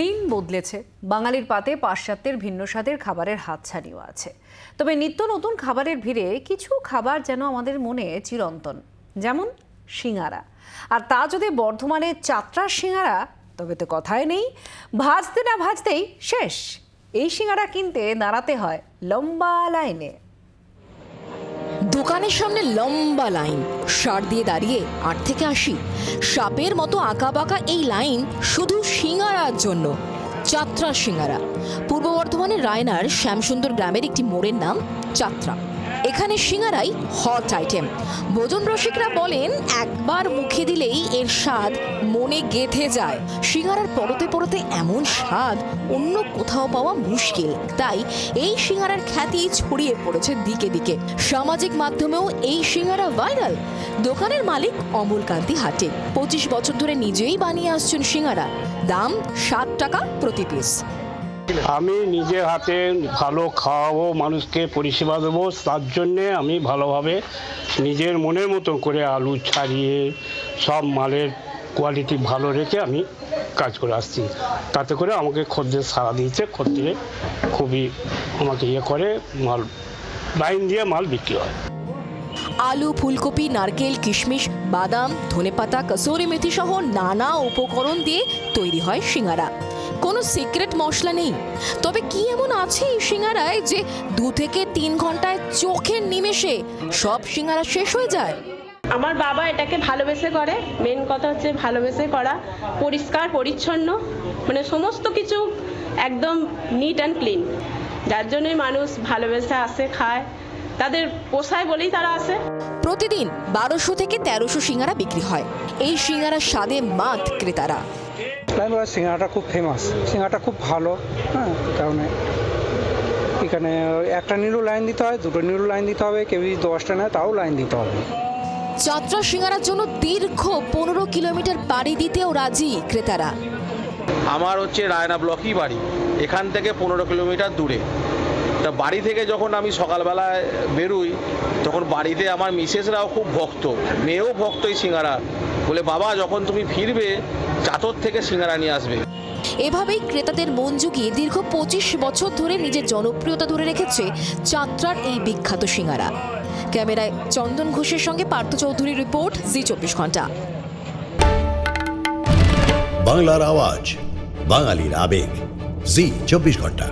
দিন বদলেছে। বাঙালির পাতে পাশ্চাত্যের ভিন্ন স্বাদের খাবারের হাতছানিও আছে। তবে নিত্য নতুন খাবারের ভিড়ে কিছু খাবার যেন আমাদের মনে চিরন্তন, যেমন সিঙ্গারা। আর তা যদি বর্ধমানে চাত্রার সিঙ্গারা, তবে তো কথাই নেই, ভাজতে না ভাজতেই শেষ। এই সিঙ্গারা কিনতে দাঁড়াতে হয় লম্বা লাইনে। দোকানের সামনে লম্বা লাইন। সার দিয়ে দাঁড়িয়ে আট থেকে আসি সাপের মতো আঁকা বাঁকা এই লাইন শুধু সিঙারার জন্য। চাত্রা সিঙারা পূর্ব বর্ধমানের রায়নার শ্যামসুন্দর গ্রামের একটি মোড়ের নাম চাত্রা। এখানে সিঙ্গারাই হট আইটেম ভোজন রসিকরা বলেন, একবার মুখে দিলেই এর স্বাদ মনে গেঁথে যায়। সিঙ্গারার পরতে পরতে এমন স্বাদ, অন্য কোথাও পাওয়া মুশকিল। তাই এই সিঙ্গারার খ্যাতি ছড়িয়ে পড়েছে দিকে দিকে। সামাজিক মাধ্যমেও এই সিঙ্গারা ভাইরাল দোকানের মালিক অমল কান্তি হাটে। পঁচিশ বছর ধরে নিজেই বানিয়ে আসছেন সিঙ্গারা। দাম সাত টাকা প্রতি পিস আমি নিজে হাতে ভালো খাওয়াবো, মানুষকে পরিষেবা দেবো, তার জন্যে আমি ভালোভাবে নিজের মনের মতো করে আলু ছাড়িয়ে সব মালের কোয়ালিটি ভালো রেখে আমি কাজ করে আসছি। তাতে করে আমাকে খদ্দের সারা দিয়েছে, খদ্দের খুবই আমাকে ইয়ে করে, মাল, লাইন দিয়ে মাল বিক্রি হয়। আলু, ফুলকপি, নারকেল, কিশমিশ, বাদাম, ধনেপাতা, কসুরি, মেথি সহ নানা উপকরণ দিয়ে তৈরি হয় সিঙ্গারা। কোনো সিক্রেট মশলা নেই। তবে কি এমন আছে এই সিঙ্গারায় যে দু থেকে তিন ঘন্টায় চোখের নিমেষে সব সিঙ্গারা শেষ হয়ে যায়? আমার বাবা এটাকে ভালোবেসে করে। মেন কথা হচ্ছে ভালোবেসে করা। পরিষ্কার পরিচ্ছন্ন। মানে সমস্ত কিছু একদম নিট অ্যান্ড ক্লিন যার জন্যই মানুষ ভালোবেসে আসে খায়। তাদের পোষায় বলেই তারা আসে। প্রতিদিন বারোশো থেকে তেরোশো সিঙ্গারা বিক্রি হয়। এই সিঙ্গারার স্বাদে মাত ক্রেতারা। লাইনবাজার সিঙ্গারাটা খুব ফেমাস সিঙ্গারাটা খুব ভালো হ্যাঁ কারণে এখানে একটা নিলেও লাইন দিতে হয় দুটো নিলেও লাইন দিতে হবে কেউ যদি দশটা নেয় তাও লাইন দিতে হবে। যাত্রা সিঙ্গারার জন্য দীর্ঘ পনেরো কিলোমিটার পাড়ি দিতেও রাজি ক্রেতারা। আমার হচ্ছে রায়না ব্লকই বাড়ি এখান থেকে পনেরো কিলোমিটার দূরে। তা বাড়ি থেকে যখন আমি সকালবেলায় বেরোই তখন বাড়িতে আমার মিসেসরাও খুব ভক্ত মেয়েও ভক্ত এই সিঙ্গারা। বলে বাবা যখন তুমি ফিরবে চাতর থেকে সিঙ্গারা নিয়ে আসবে। এভাবেই ক্রেতাদের মন জুগিয়ে দীর্ঘ পঁচিশ বছর ধরে নিজের জনপ্রিয়তা ধরে রেখেছে চাত্রার এই বিখ্যাত সিঙ্গারা। ক্যামেরায় চন্দন ঘোষের সঙ্গে পার্থ চৌধুরীর রিপোর্ট জি চব্বিশ ঘণ্টা। বাংলার আওয়াজ বাঙালির আবেগ জি চব্বিশ ঘণ্টা।